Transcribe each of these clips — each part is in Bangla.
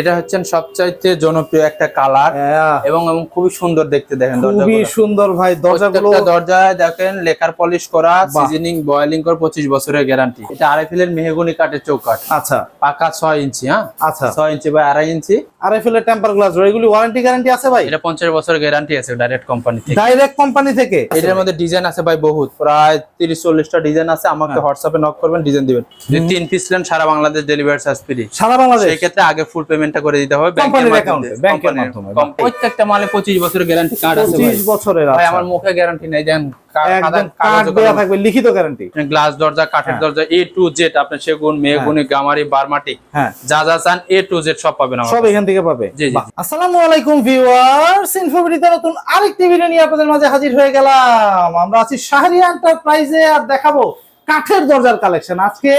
এটা হচ্ছেন সবচাইতে জনপ্রিয় একটা কালার হ্যাঁ, এবং এবং খুবই সুন্দর দেখতে দেখেন খুবই। সুন্দর ভাই দরজাগুলো দরজায় দেখেন লেকার পলিশ করা। সিজনিং বয়েলিং করে পঁচিশ বছরের গ্যারান্টি এটা আরএফএল এর মেহগুনি কাঠের চৌকাঠ। আচ্ছা। পাকা ছয় ইঞ্চি হ্যাঁ? আচ্ছা। ছয় ইঞ্চি বা আড়াই ইঞ্চি। আর এফ এর টেম্পার গ্লাস এগুলি ওয়ারেন্টি গ্যারান্টি আছে ভাই? এটা পঞ্চাশ বছরের গ্যারান্টি আছে ডাইরেক্ট কোম্পানি থেকে। ডাইরেক্ট কোম্পানি থেকে? এটার মধ্যে ডিজাইন আছে ভাই বহুত। প্রায় তিরিশ চল্লিশটা ডিজাইন আছে। আমাকে হ্যাঁ। হোয়াটসঅ্যাপে নক করবেন ডিজাইন দিবেন। তিন পিস নেন সারা বাংলাদেশ ডেলিভারি চার্জ ফ্রি সারা বাংলাদেশ? সেই ক্ষেত্রে আগে ফুল পেমেন্টটা করে দিতে হবে ব্যাংকের অ্যাকাউন্টে মাধ্যমে। ব্যাংকের মাধ্যমে প্রত্যেকটা মালে পঁচিশ বছরের গ্যারান্টি কার্ড আছে ভাই। পঁচিশ বছরের ভাই আচ্ছা। আমার মুখে গ্যারান্টি নেই দেন কার্ড দেওয়া থাকবে লিখিত গ্যারান্টি গ্লাস দরজা কাঠের হ্যাঁ। দরজা এ টু জেড আপনার সেগুন মেহগুনি গামারি বারমাটি হ্যাঁ। যা যা চান এ টু জেড সব পাবেন আমার সব এখান থেকে পাবে। জি, জি। আসসালামু আলাইকুম ভিউয়ার্স ইনফোভিডিতে নতুন আরেকটি ভিডিও নিয়ে আপনাদের মাঝে হাজির হয়ে গেলাম। আমরা আছি শাহরিয়া এন্টারপ্রাইজে আর দেখাবো কাঠের দরজার কালেকশন আজকে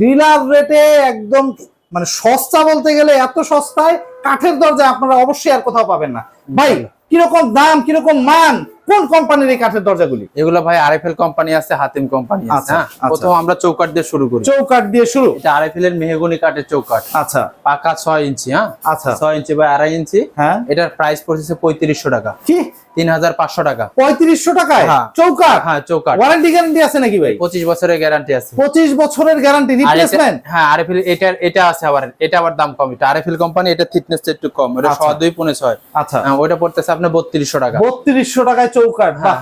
ডিলার রেটে একদম মানে সস্তা বলতে গেলে এত সস্তায় কাঠের দরজা আপনারা অবশ্যই আর কোথাও পাবেন না। ভাই কীরকম দাম কীরকম মান? কোন কোম্পানির এই কাঠের দরজাগুলি? এগুলো ভাই আরএফএল কোম্পানি আছে হাতিম কোম্পানি আছে আচ্ছা, হ্যাঁ? আচ্ছা। প্রথম আমরা চৌকাঠ দিয়ে শুরু করি। চৌকাঠ দিয়ে শুরু? এটা আরএফএল এর মেহগুনি কাঠের চৌকাট আচ্ছা। পাকা ছয় ইঞ্চি হ্যাঁ? আচ্ছা। ছয় ইঞ্চি বা আড়াই ইঞ্চি। হ্যাঁ। এটার প্রাইস পড়ছে পঁয়ত্রিশশো টাকা। কি? তিন হাজার পাঁচশো টাকা। পঁয়ত্রিশশো টাকায়। চৌকাঠ? হ্যাঁ চৌকাঠ। ওয়ারেন্টি গ্যারান্টি আছে নাকি ভাই? পঁচিশ বছরের গ্যারান্টি আছে। পঁচিশ বছরের গ্যারান্টি এটা- রিপ্লেসমেন্ট হ্যাঁ আরএফএল এটার এটা আছে আবার এটা আবার দাম কম। এটা আরএফএল কোম্পানি এটা থিকনেস একটু কম। এটা আচ্ছা। ছ দুই পনেরো ছয় আচ্ছা। হ্যাঁ, ওইটা পড়তেছে আপনার বত্রিশশো টাকা। বত্রিশশো টাকায় বাহ। হ্যাঁ।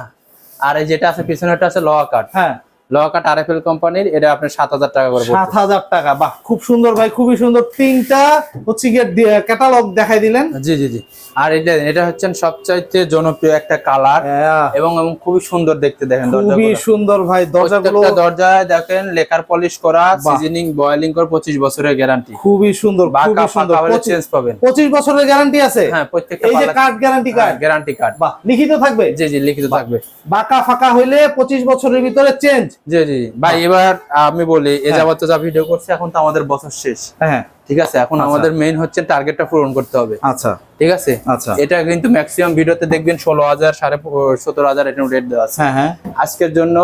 আর এই যেটা আছে পিছনেটা আছে লোহা কাঠ হ্যাঁ। লোহা কাঠ আরএফএল কোম্পানির এটা আপনার সাত হাজার টাকা করে পড়বে। সাত হাজার টাকা। বাহ খুব সুন্দর ভাই খুবই সুন্দর। তিনটা হচ্ছে গিয়ে ক্যাটালগ দেখাই দিলেন। জি জি জি। আর এটা এটা হচ্ছেন সবচাইতে জনপ্রিয় একটা কালার হ্যাঁ, এবং এবং খুবই সুন্দর দেখতে দেখেন খুবই সুন্দর ভাই দরজাগুলো দরজায় দেখেন লেকার পলিশ করা। সিজনিং বয়েলিং করে পঁচিশ বছরের গ্যারান্টি খুবই সুন্দর বাঁকা ফাঁকা চেঞ্জ পাবেন পঁচিশ বছরের গ্যারান্টি আছে? হ্যাঁ প্রত্যেকটা এই যে card guarantee card guarantee card বাহ লিখিত থাকবে? জি জি লিখিত থাকবে। বাঁকা ফাঁকা হইলে পঁচিশ বছরের ভিতরে চেঞ্জ জি জি ভাই এবার আমি বলি এ যাবত তো যা ভিডিও করছি এখন তো আমাদের বছর শেষ। হ্যাঁ। ঠিক আছে? এখন আচ্ছা। আমাদের মেইন হচ্ছে টার্গেটটা পূরণ করতে হবে। আচ্ছা। ঠিক আছে? আচ্ছা। এটা কিন্তু ম্যাক্সিমাম ভিডিওতে দেখবেন ষোলো হাজার সাড়ে সতেরো হাজার রেট দেওয়া আছে। হ্যাঁ হ্যাঁ। আজকের জন্য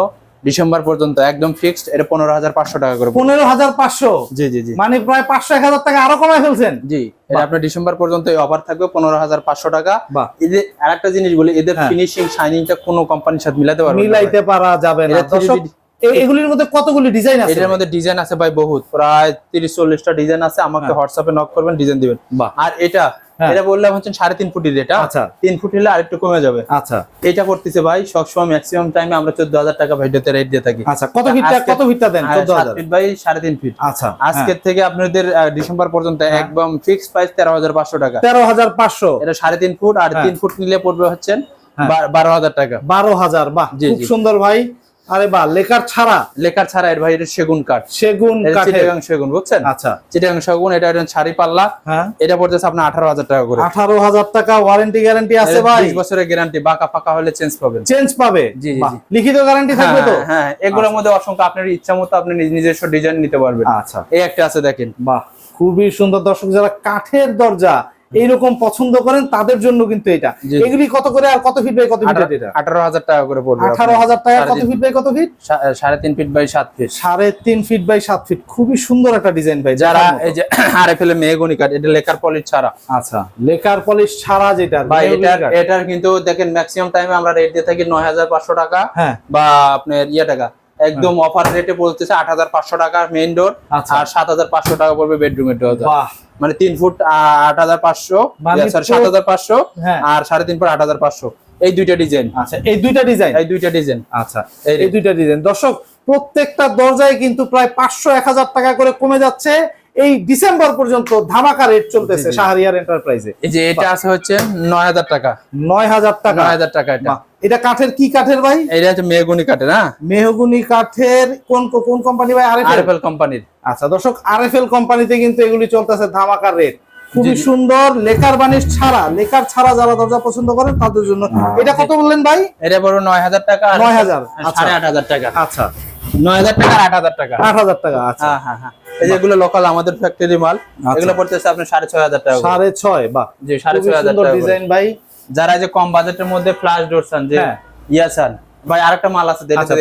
ডিসেম্বর পর্যন্ত একদম ফিক্সড এটা পনেরো হাজার পাঁচশো টাকা করে। পনেরো হাজার পাঁচশো? জি জি জি। মানে প্রায় পাঁচশো এক হাজার টাকা আরও কমায় ফেলছেন? জি এটা আপনার ডিসেম্বর পর্যন্ত এই অফার থাকবে পনেরো হাজার পাঁচশো টাকা। এদের আরেকটা জিনিস বলি এদের হ্যাঁ। ফিনিশিং শাইনিংটা কোনো কোম্পানির সাথে মিলাতে পারবে মিলাইতে পারা যাবে না। এগুলির মধ্যে কতগুলি ডিজাইন আছে? এটার মধ্যে ডিজাইন আছে ভাই বহুত। প্রায় তিরিশ চল্লিশটা ডিজাইন আছে আমাকে হ্যাঁ। হোয়াটসঅ্যাপে নক করবেন ডিজাইন দিবেন। আর এটা হ্যাঁ। এটা বললাম হচ্ছে সাড়ে তিন ফুটের এটা আচ্ছা। তিন ফুট হলে আরেকটু কমে যাবে। আচ্ছা। এটা করতেছে ভাই সবসময় ম্যাক্সিমাম টাইমে আমরা চোদ্দ হাজার টাকা রেট দিয়ে থাকি। আচ্ছা কত আজকে- কত ফিটটা দেন? চোদ্দ হাজার। ফিট বাই সাড়ে তিন ফিট আচ্ছা আজকের থেকে আপনাদের ডিসেম্বর পর্যন্ত হ্যাঁ। একদম ফিক্স প্রাইস তেরো হাজার পাঁচশো টাকা। তেরো হাজার পাঁচশো। এটা সাড়ে তিন ফুট আর হ্যাঁ। তিন ফুট নিলে পড়বে হচ্ছেন হ্যাঁ। বারো হাজার টাকা। বারো হাজার বাহ খুব সুন্দর ভাই। আরে বাহ লেকার ছাড়া? লেখার ছাড়া এর ভাই এটা সেগুন কাঠ। সেগুন এটা চিটাগাং সেগুন বুঝছেন? আচ্ছা। চিটাগাং সেগুন এটা একটা ছাড়ি পাল্লা। হ্যাঁ। এটা পড়তেছে আপনার আঠারো হাজার টাকা করে। আঠারো হাজার টাকা ওয়ারেন্টি গ্যারান্টি আছে এটা ভাই। 20 বছরের গ্যারান্টি বাঁকা ফাঁকা হলে চেঞ্জ পাবেন। চেঞ্জ পাবে? জি, জি, লিখিত গ্যারান্টি থাকবে তো? হ্যাঁ হ্যাঁ এগুলোর মধ্যে অসংখ্য আপনার ইচ্ছা মতো আপনি নিজ নিজস্ব ডিজাইন নিতে পারবেন। আচ্ছা। এই একটা আছে দেখেন। বাহ খুবই সুন্দর। দর্শক যারা কাঠের দরজা এইরকম পছন্দ করেন তাদের জন্য কিন্তু এটা। এগুলি কত করে আর কত ফিট বাই কত ফিট এটা? আঠারো হাজার টাকা করে পড়বে আঠারো হাজার টাকা কত ফিট বাই কত ফিট সাড়ে তিন ফিট বাই সাত ফিট সাড়ে তিন ফিট বাই সাত ফিট খুবই সুন্দর একটা ডিজাইন ভাই যারা। এই যে আরে ফেলে মেহগনি কাঠ এটা লেকার পলিশ ছাড়া। আচ্ছা লেকার পলিশ ছাড়া যেটা ভাই মেহগনি এটার এটার কিন্তু দেখেন ম্যাক্সিমাম টাইমে আমরা রেট দিয়ে থাকি নয় হাজার পাঁচশো টাকা হ্যাঁ। বা আপনার ইয়ে টাকা। একদম অফার রেটে বলতেছে আট হাজার পাঁচশো টাকা মেইন ডোর আচ্ছা। আর সাত হাজার পাঁচশো টাকা পড়বে বেডরুমের ডোর মানে তিন ফুট আট হাজার পাঁচশো মানে সাত হাজার পাঁচশো হ্যাঁ। আর সাড়ে তিন ফুট আট হাজার পাঁচশো। এই দুইটা ডিজাইন। আচ্ছা এই দুইটা ডিজাইন? এই দুইটা ডিজাইন। আচ্ছা এই দুইটা ডিজাইন। দর্শক প্রত্যেকটা দরজায় কিন্তু প্রায় পাঁচশো এক হাজার টাকা করে কমে যাচ্ছে। এই ডিসেম্বর পর্যন্ত ধামাকা রেট চলতেছে। শাহরিয়ার এন্টারপ্রাইজে এই যে এটা আছে হচ্ছে নয় হাজার টাকা। নয় হাজার টাকা। নয় হাজার টাকা এটা। এটা কাঠের কি কাঠের ভাই? এটা হচ্ছে মেহগুনি কাঠের হ্যাঁ। মেহগুনি কাঠের কোন কোন কোম্পানি ভাই? আরএফএল কোম্পানির আচ্ছা দর্শক আরএফএল কোম্পানিতে কিন্তু এগুলি চলতেছে ধামাকার রেট খুবই। সুন্দর লেকার বানিশ ছাড়া লেকার ছাড়া যারা দরজা পছন্দ করেন তাদের জন্য। এটা কত বললেন ভাই? এটা বড় নয় হাজার টাকা আর 9,000 আচ্ছা। সাড়ে আট হাজার টাকা। আচ্ছা। নয় হাজার টাকা আট হাজার টাকা। আট হাজার টাকা আচ্ছা। হ্যাঁ হ্যাঁ হ্যাঁ। এই যেগুলো লোকাল আমাদের ফ্যাক্টরি মাল এগুলো পড়তেছে আপনার সাড়ে ছয় হাজার টাকা সাড়ে ছয় জি সাড়ে ছয় হাজার টাকা ডিজাইন ভাই। যারা এই যে কম বাজেটের মধ্যে ফ্লাশ ডোর চান যে হ্যাঁ। ইয়া চান ভাই আরেকটা মাল আছে আচ্ছা।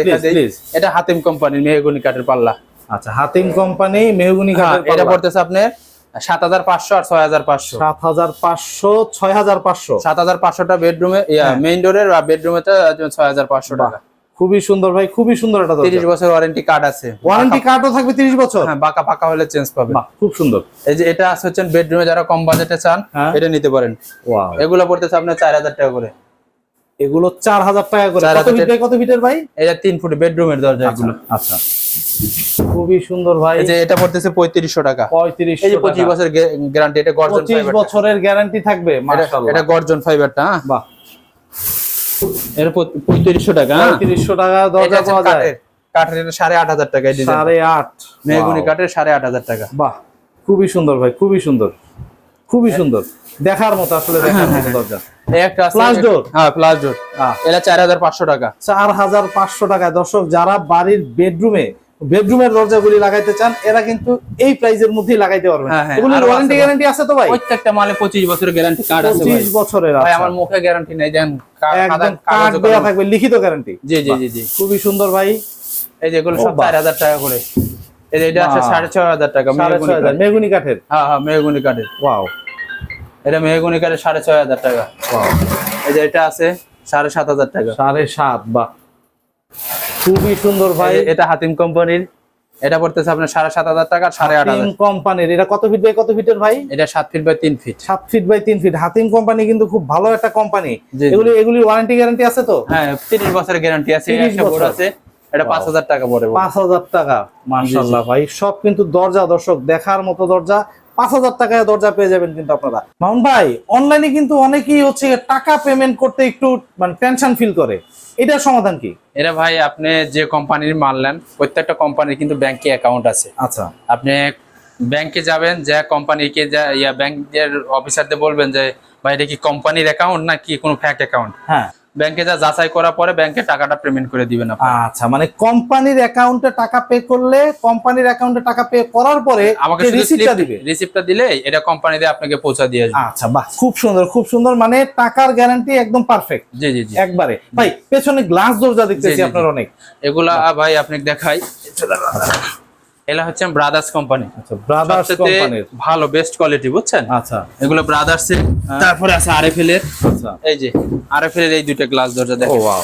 এটা হাতিম কোম্পানির মেহগুনি কাঠের পাল্লা। আচ্ছা হাতিম কোম্পানি মেহগুনি হ্যাঁ, কাঠের এটা পড়তেছে আপনার সাত হাজার পাঁচশো আর ছয় হাজার পাঁচশো। সাত হাজার পাঁচশো ছয় হাজার পাঁচশো। সাত হাজার পাঁচশোটা বেডরুমে হ্যাঁ। মেইন ডোরের আর বেডরুমেতে ছয় হাজার পাঁচশো টাকা। খুবই সুন্দর ভাই খুবই সুন্দর এটা তিরিশ বছর ওয়ারেন্টি কার্ড আছে। ওয়ারেন্টি কার্ডও থাকবে তিরিশ বছর? হ্যাঁ বাঁকা ফাঁকা হলে চেঞ্জ পাবে। বাহ খুব সুন্দর। এই যে এটা আছে হচ্ছে বেডরুমে যারা কম বাজেটে চান হ্যাঁ। এটা নিতে পারেন। ওয়াও এগুলো পড়তেছে আপনার চার হাজার টাকা করে। এগুলো চার হাজার টাকা করে। কত হাজার ফিট কত ফিটের ভাই? এটা তিন ফুট বেডরুমের দরজা এগুলো। আচ্ছা। খুবই সুন্দর ভাই। যে এটা পড়তেছে পঁয়ত্রিশশো টাকা। পঁয়ত্রিশ এই যে পঁচিশ বছর গ্যারান্টি এটা গর্জন পঁচিশ বছরের গ্যারান্টি থাকবে এটা গর্জন ফাইবারটা হ্যাঁ। বাহ। এটা পঁয়ত্রিশশো টাকা হ্যাঁ। পঁয়ত্রিশশো টাকা দরজা পাওয়া যায়। কাঠের এটা সাড়ে আট হাজার টাকা সাড়ে আট। মেহগুনি কাঠের সাড়ে আট হাজার টাকা। বাহ। খুবই সুন্দর ভাই খুবই সুন্দর। খুবই সুন্দর। দেখার মতো আসলে দেখার মতো দরজা। একটা হ্যাঁ প্লাস ডোর এটা চার হাজার পাঁচশো টাকা। দর্শক যারা বাড়ির বেডরুমে বেডরুমের দরজাগুলি লাগাইতে চান এরা কিন্তু এই প্রাইজের মধ্যেই লাগাইতে পারবেন। হ্যাঁ, হ্যাঁ, এগুলির আরও ওয়ারেন্টি গ্যারান্টি আছে তো ভাই? প্রত্যেকটা মালে পঁচিশ বছরের গ্যারান্টি কার্ড আছে ভাই। পঁচিশ বছরের ভাই। আমার মুখে গ্যারান্টি নেই দেন কা- একদম কাগজ- কার্ড দেওয়া থাকবে লিখিত গ্যারান্টি জি জি জি জি। খুবই সুন্দর ভাই। এই যে এগুলো সব। চার হাজার টাকা করে। এই যে এটা আছে বাহ। সাড়ে ছয় হাজার টাকা। মেগুনি কাঠের। হ্যাঁ হ্যাঁ মেহগুনি কাঠের। ওয়াও এটা মেহগুনি কাঠের সাড়ে ছয় হাজার টাকা। এই যে এটা আছে সাড়ে সাত হাজার টাকা। সাড়ে সাত বা খুবই সুন্দর ভাই। এটা হাতিম কোম্পানির এটা পড়তেছে আপনার সাড়ে সাত হাজার টাকা সাড়ে আট হাজার। হাতিম কোম্পানির এটা কত ফিট বাই কত ফিটের ভাই? এটা সাত ফিট বাই তিন ফিট সাত ফিট বাই তিন ফিট হাতিম কোম্পানি কিন্তু খুব ভালো একটা কোম্পানি। এগুলি এগুলি ওয়ারেন্টি গ্যারান্টি আছে তো? হ্যাঁ তিরিশ বছরের গ্যারান্টি আছে বোর্ড আছে। এটা পাঁচ হাজার টাকা পড়ে পাঁচ হাজার টাকা। ভাই সব কিন্তু দরজা দর্শক দেখার মতো দরজা। পাঁচ হাজার টাকায় দরজা পেয়ে যাবেন কিন্তু আপনারা। মামুন ভাই অনলাইনে কিন্তু অনেকেই হচ্ছে টাকা পেমেন্ট করতে একটু মানে টেনশন ফিল করে। এটার সমাধান কি? এটা ভাই আপনি যে কোম্পানির মাল নেন প্রত্যেকটা কোম্পানির কিন্তু ব্যাংকে অ্যাকাউন্ট আছে। আচ্ছা। আপনি ব্যাংকে যাবেন যে কোম্পানিকে ইয়া ব্যাংকের অফিসারদের বলবেন যে ভাই এটা কি কোম্পানির অ্যাকাউন্ট না কি কোনো ফ্যাক্ট অ্যাকাউন্ট হ্যাঁ। ব্যাংকে যা যাচাই করার পরে ব্যাংকে টাকাটা পেমেন্ট করে দিবেন আচ্ছা মানে কোম্পানির অ্যাকাউন্টে টাকা পে করলে কোম্পানির অ্যাকাউন্টে টাকা পে করার পরে আমাকে রিসিপ্টটা দিবে। রিসিপ্টটা দিলে এটা কোম্পানি দিয়ে আপনাকে পৌঁছা দিয়ে আসবে। আচ্ছা বাহ খুব সুন্দর খুব সুন্দর মানে টাকার গ্যারান্টি একদম পারফেক্ট জি জি জি। একবারে। ভাই পেছনে গ্লাস দরজা দেখতেছি আপনার অনেক। এগুলা ভাই আপনাকে দেখাই। এগুলা হচ্ছে ব্রাদার্স কোম্পানি। আচ্ছা ব্রাদার্স কোম্পানির। ভালো বেস্ট কোয়ালিটি বুঝছেন? আচ্ছা। এগুলো ব্রাদার্স এর তারপরে আছে আরএফএল এর আচ্ছা। এই যে আরএফএল এর এই দুইটা গ্লাস দরজা দেখেন। ওয়াও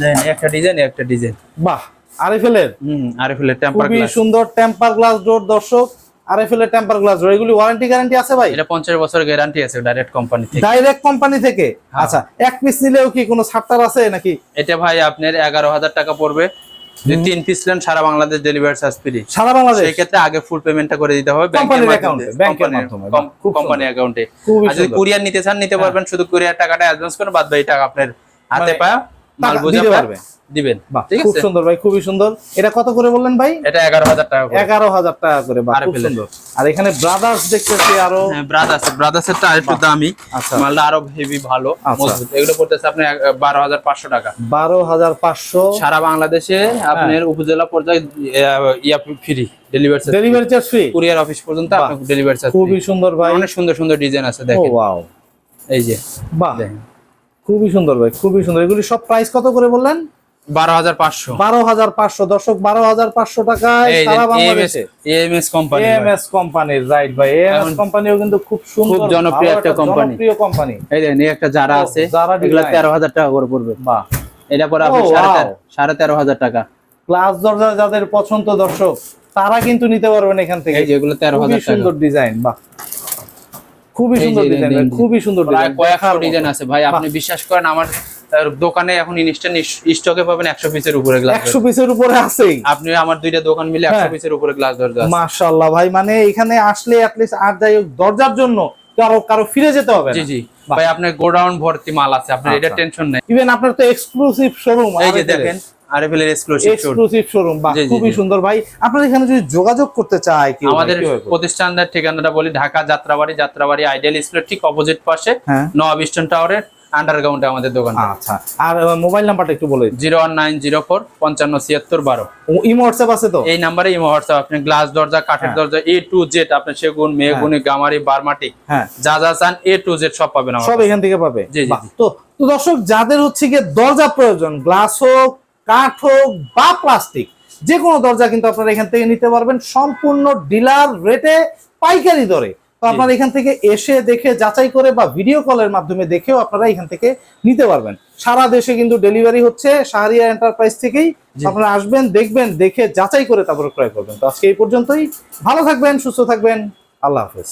দেখেন, একটা ডিজাইন একটা ডিজাইন বাহ আরএফএল এর হুম আরএফএল এর টেম্পার গ্লাস সুন্দর টেম্পার গ্লাস ডোর দর্শক। আরএফএল এর টেম্পার গ্লাস ডোর এগুলি ওয়ারেন্টি গ্যারান্টি আছে ভাই? এটা পঞ্চাশ বছর গ্যারান্টি আছে ডাইরেক্ট কোম্পানি থেকে। ডাইরেক্ট কোম্পানি থেকে? হ্যাঁ। আচ্ছা এক পিস নিলেও কি কোনো ছাড়টার আছে নাকি? এটা ভাই আপনার এগারো হাজার টাকা পড়বে। যদি তিন পিস নেন সারা বাংলাদেশ ডেলিভারি চার্জ ফ্রি সারা বাংলাদেশ? সেই ক্ষেত্রে আগে ফুল পেমেন্টটা করে দিতে হবে কোম্পানির অ্যাকাউন্টে, ব্যাংকের মাধ্যমে। কোম্পানি অ্যাকাউন্টে আর যদি কুরিয়ার নিতে চান নিতে পারবেন। শুধু কুরিয়ার টাকাটা অ্যাডভান্স করে বাদ বাকি টাকা আপনার হাতে মানে পায়া মাল পারবে। দিবেন। খুব সুন্দর ভাই খুবই সুন্দর। এটা কত করে বললেন ভাই? এটা এগারো হাজার টাকা এগারো হাজার টাকা করে বাহ খুব সুন্দর। আর এখানে ব্রাদার্স দেখতেছি আরও। হ্যাঁ ব্রাদার্স দামি। আচ্ছা। মালটা আরও হেভি ভালো আচ্ছা। মজবুত। এগুলো পড়তেছে আপনি বারো হাজার পাঁচশো টাকা। বারো হাজার পাঁচশো। সারা বাংলাদেশে আপনার উপজেলা পর্যায়ে ইয়া- free delivery delivery charge free courier office পর্যন্ত ডেলিভারি চার্জ খুবই সুন্দর ভাই। অনেক সুন্দর সুন্দর ডিজাইন আছে দেখেন। এই যে বাহ। খুবই সুন্দর ভাই খুবই সুন্দর। এগুলি সব প্রাইস কত করে বললেন? বারো হাজার পাঁচশো। বারো হাজার পাঁচশো। দর্শক বারো হাজার পাঁচশো টাকায় সারা বাংলাদেশে। এএমএস কোম্পানি এএমএস কোম্পানির রাইট ভাই। এএমএস কোম্পানিও কিন্তু খুব সুন্দর খুব জনপ্রিয় একটা কোম্পানি এই দেখেন এই একটা যারা আছে। এগুলো তেরো হাজার টাকা করে পড়বে। বাহ। এটা পরে আপনি সাড়ে তেরো- হাজার টাকা। গ্লাস দরজা যাদের পছন্দ দর্শক তারা কিন্তু নিতে পারবেন এখান থেকে। এই যেগুলো তেরো হাজার সুন্দর ডিজাইন বাহ। খুবই সুন্দর ডিজাইন খুবই সুন্দর ডিজাইন কয়েকশো ডিজাইন আছে ভাই। আপনি বিশ্বাস করেন আমার দোকানে এখন ইনস্ট্যান্ট স্টকে পাবেন একশো পিসের উপরে গ্লাস একশো পিসের উপরে আছেই। আপনি আমার দুইটা দোকান মিলে একশো হ্যাঁ। পিসের উপরে গ্লাস দরজা আছে। মাশাআল্লাহ ভাই মানে এখানে আসলে অ্যাটলিস্ট আর যাই দরজার জন্য কারও কারও ফিরে যেতে হবে জি জি। ভাই আপনার গোডাউন ভর্তি মাল আছে আপনার এটা আচ্ছা। টেনশন নেই। ইভেন আপনার তো এক্সক্লুসিভ শোরুম এই যে দেখেন আরএফএল এর এক্সক্লুসিভ শোরুম এক্সক্লুসিভ শোরুম বাহ জি, জি, খুবই সুন্দর। ভাই আপনার এখানে যদি যোগাযোগ করতে চায় কি আমাদের ঠিকানাটা বলি ঢাকা যাত্রাবাড়ি যাত্রাবাড়ি আইডিয়াল স্কুলের ঠিক অপোজিট পাশে হ্যাঁ। টাওয়ারের আন্ডারগ্রাউন্ডে আমাদের দোকান। আচ্ছা আর মোবাইল নাম্বারটা একটু বলে zero one nine zero four পঞ্চান্ন ছিয়াত্তর বারো। ও, ইমো হোয়াটসঅ্যাপ আছে তো? এই নাম্বারে ইমো হোয়াটসঅ্যাপ আপনি গ্লাস দরজা কাঠের হ্যাঁ। দরজা এ টু জেড আপনার সেগুন মেগুনি গামারি বারমাটি হ্যাঁ। যা যা চান এ টু জেড সব পাবেন সব এখান থেকে পাবে? জি, জি, জি। তো তো দর্শক যাদের হচ্ছে গিয়ে দরজা প্রয়োজন গ্লাস হোক কাঠ হোক বা প্লাস্টিক যে কোনো দরজা কিন্তু আপনারা এখান থেকে নিতে পারবেন সম্পূর্ণ ডিলার রেটে পাইকারি দরে। তো আপনারা এখান থেকে এসে দেখে যাচাই করে বা ভিডিও কলের মাধ্যমে দেখেও আপনারা এখান থেকে নিতে পারবেন। সারা দেশে কিন্তু ডেলিভারি হচ্ছে শাহরিয়া এন্টারপ্রাইজ থেকেই। আপনারা আসবেন দেখবেন দেখে যাচাই করে তারপরে ক্রয় করবেন। তো আজকে এই পর্যন্তই। ভালো থাকবেন সুস্থ থাকবেন। আল্লাহ হাফেজ।